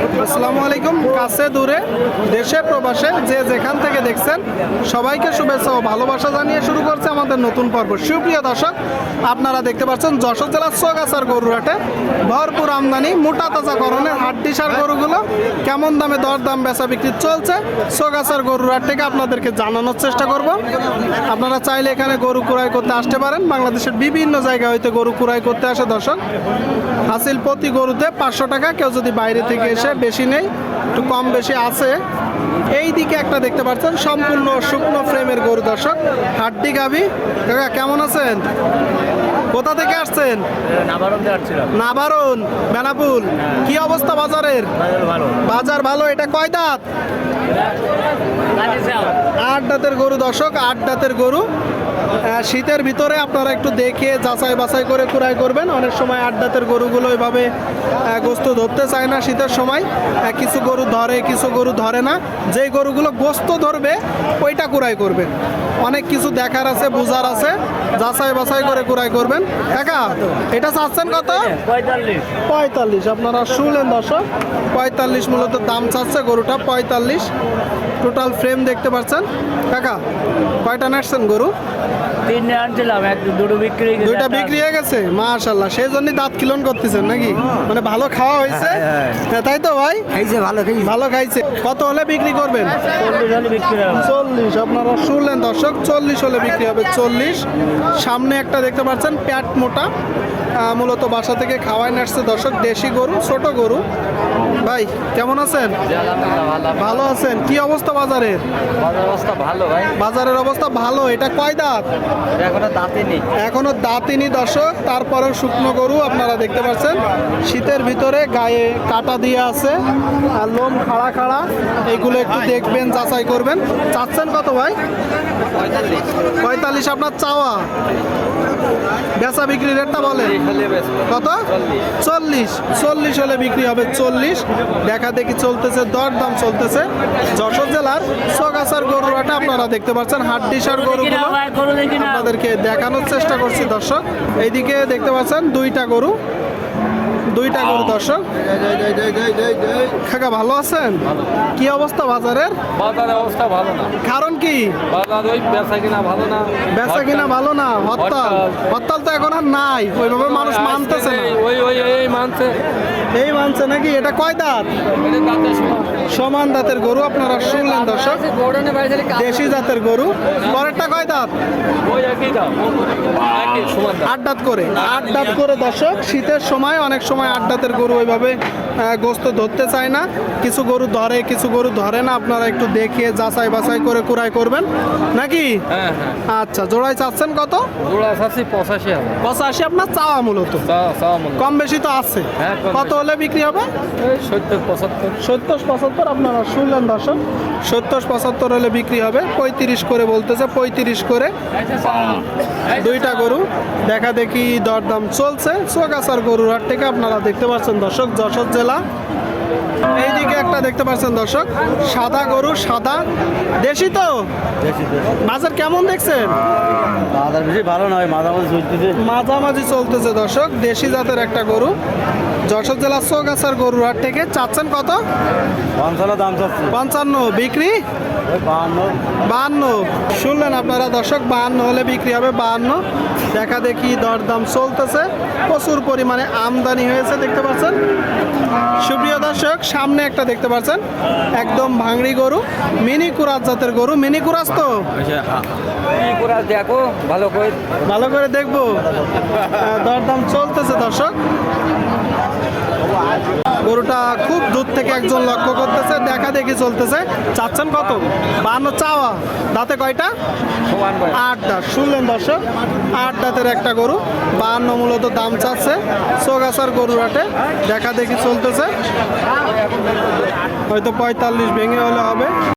আসসালামু আলাইকুম। কাছে, দূরে, দেশে, প্রবাসে, যে যেখান থেকে দেখছেন, সবাইকে শুভেচ্ছা ও ভালোবাসা জানিয়ে শুরু করছে আমাদের নতুন পর্ব। সুপ্রিয় দর্শক, আপনারা দেখতে পাচ্ছেন যশোর জেলার সোগাছার গরুরাটে ভরপুর আমদানি, মোটা তাজা করণের হাড্ডিসার গরুগুলো কেমন দামে দর দাম বেচা বিক্রি চলছে, সোগাছার গরুরাট থেকে আপনাদেরকে জানানোর চেষ্টা করব। আপনারা চাইলে এখানে গরু ক্রয় করতে আসতে পারেন। বাংলাদেশের বিভিন্ন জায়গা হইতে গরু ক্রয় করতে আসে দর্শক। হাসিল প্রতি গরুতে পাঁচশো টাকা, কেউ যদি বাইরে থেকে এসে বেশি নেই একটু কম বেশি আছে। এই দিকে একটা দেখতে পাচ্ছেন সম্পূর্ণ শুকনো ফ্রেমের গরু দর্শক। হাড্ডি গাবি কাকা কেমন আছেন? কোথা থেকে আসছেন? নাবারুন নাবারণ বেনাপুল। কি অবস্থা বাজারের? বাজার ভালো এটা কয় দাঁত? আট দাঁতের গরু দর্শক আট দাঁতের গরু। শীতের ভিতরে আপনারা একটু দেখে যাচাই বাছাই করে কুড়াই করবেন। অনেক সময় আট দাঁতের গরুগুলো আহ, গোস্ত ধরতে চায় না শীতের সময়। কিছু গরু ধরে কিছু গরু ধরে না। যেই গরুগুলো গোস্ত ধরবে ওইটা কুড়াই করবেন। অনেক কিছু দেখার আছে বোঝার আছে। যাচাই বাছাই করে কুড়াই করবেন। একা এটা চাচ্ছেন কত? পঁয়তাল্লিশ। পঁয়তাল্লিশ। আপনারা শুনলেন দর্শক পঁয়তাল্লিশ মূলত দাম চাচ্ছে গরুটা পঁয়তাল্লিশ। টোটাল ফ্রেম দেখতে পাচ্ছেন কাকা কয়টা নাচছেন গরু? তিনটে আনছিলাম এক দুটো বিক্রি হয়ে গেছে, দুইটা বিক্রি হয়ে গেছে? মাশাল্লাহ সেই জন্যই দাঁত কিলন করতেছেন নাকি? মানে ভালো খাওয়া হয়েছে? হ্যাঁ, হ্যাঁ, তাই তো ভাই? খাইছে ভালো খাইছে। ভালো খাইছে। কত হলে বিক্রি করবেন? চল্লিশ হলে বিক্রি হবে। চল্লিশ আপনারা শুনলেন দর্শক চল্লিশ হলে বিক্রি হবে চল্লিশ। সামনে একটা দেখতে পাচ্ছেন প্যাট মোটা। মূলত বাসা থেকে খাওয়াই নাচছে দর্শক দেশি গরু ছোট গরু। ভাই কেমন আছেন? ভালো আছেন কি অবস্থা বাজারের? বাজার অবস্থা ভালো ভাই। বাজারের অবস্থা ভালো। এটা কয় দাঁত? এখনও দাঁতে নেই। এখনও দাঁতিনি দর্শক। তারপরেও শুকনো গরু আপনারা দেখতে পাচ্ছেন। শীতের ভিতরে গায়ে কাটা দিয়ে আছে আর লোম খাড়া খাড়া। এগুলো একটু দেখবেন যাচাই করবেন। চাচ্ছেন কত ভাই? পঁয়তাল্লিশ আপনার চাওয়া? বেচা বিক্রি রেটটা বলে কত? চল্লিশ। চল্লিশ। হলে বিক্রি হবে চল্লিশ। দেখা দেখি চলতেছে? দরদাম চলতেছে। যশোর জেলার সোগাছার গরুরাটা আপনারা দেখতে পাচ্ছেন হাড্ডিসার গরুগুলো গরু আপনাদেরকে দেখানোর চেষ্টা করছি দর্শক। এইদিকে দেখতে পাচ্ছেন দুইটা গরু। দুইটা গরু দর্শক। কাকা ভালো আছেন? কি অবস্থা বাজারের? বাজারের অবস্থা ভালো না। কারণ কি? বাজার ওই বেচা কিনা ভালো না। বেচা কিনা ভালো না? হরতাল। হরতাল। তো এখন আর নাই। ওইভাবে মানুষ মানতেছে না। ওই ওই এই মানছে। এই মানছে নাকি? এটা কয় দাঁত? সমান। দাঁতের গরু আপনারা শুনলেন দর্শক। দেশি জাতের গরু। পরেরটা কয় দাঁত? আট দাঁত করে। আট দাঁত করে দর্শক। শীতের সময় অনেক সময় আট দাঁতের গরু ওইভাবে গোস্ত ধরতে চায় না। কিছু গরু ধরে কিছু গরু ধরে না। আপনারা একটু দেখে যাচাই বাছাই করে কুড়াই করবেন। নাকি? হ্যাঁ হ্যাঁ। আচ্ছা জোড়ায় চাচ্ছেন কত? পঁচাশি আপনার চাওয়া মূলত। কম বেশি তো আছে। হ্যাঁ, কত হলে বিক্রি হবে? সত্তর পঁচাত্তর। সত্তর পঁচাত্তর আপনারা শুনলেন দর্শক। সত্তর, পঁচাত্তর হলে বিক্রি হবে, পঁয়ত্রিশ করে বলতেছে, পঁয়ত্রিশ করে দুইটা গরু। দেখা দেখি দরদাম চলছে, চোখ চোগাছার গরুর হাট থেকে আপনারা দেখতে পাচ্ছেন দর্শক, যশোর জেলা এইদিকে একটা দেখতে পাচ্ছেন দর্শক সাদা গরু সাদা দেশি তো? বাজার কেমন দেখছেন? বাজার বেশি ভালো নয় মাঝামাঝি চলতেছে। মাঝামাঝি চলতেছে দর্শক দেশি জাতের একটা গরু। যশোর জেলার চৌগাছার গরুর হাট থেকে চাচ্ছেন কত? পঞ্চান্ন দাম চাচ্ছে। পঞ্চান্ন বিক্রি? বাহান্ন। শুনলেন আপনারা দর্শক বাহান্ন হলে বিক্রি হবে বাহান্ন। দেখা দেখি দরদাম চলতেছে। প্রচুর পরিমাণে আমদানি হয়েছে দেখতে পাচ্ছেন। সুপ্রিয় দর্শক সামনে একটা দেখতে পাচ্ছেন একদম ভাঙড়ি গরু মিনি কুরাজ জাতের গরু। মিনি কুরাজ তো? দেখো ভালো করে। ভালো করে দেখব। দরদাম চলতেছে দর্শক। গরুটা খুব দূর থেকে একজন লক্ষ্য করতেছে। দেখা দেখি চলতেছে। চাচ্ছেন কত? বান্ন চাওয়া। দাঁতে কয়টা? আটটা ভাই। আট দাঁত। শুনলেন দর্শক আট দাঁতের একটা গরু। বান্ন মূলত দাম চাচ্ছে চোগাছার গরুর হাটে। দেখা দেখি চলতেছে। হয়তো পঁয়তাল্লিশ ভেঙে হলে হবে।